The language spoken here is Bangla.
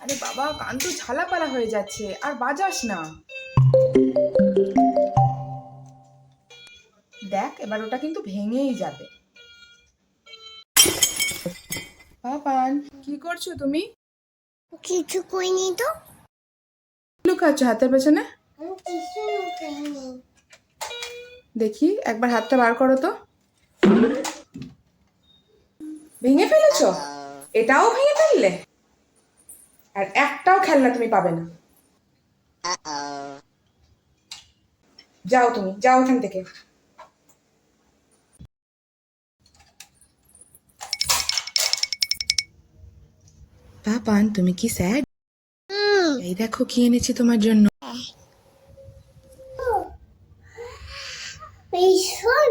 আরে বাবা কান তো ঝালাপালা হয়ে যাচ্ছে আর বাজাস না। দেখ এবার ওটা কিন্তু ভেঙেই যাবে। পাপান কি করছ তুমি? কিছু করিনি তো। লুকাচ্ছ হাতের পেছনে? দেখি একবার হাতটা বার করো তো। ভেঙে ফেলেছো? এটাও ভেঙে ফেললে? আর একটাও খেলনা তুমি পাবে না। যাও তুমি যাও এখান থেকে। পাপান তুমি কি স্যাড এই দেখো কি এনেছি তোমার জন্য। ভীষণ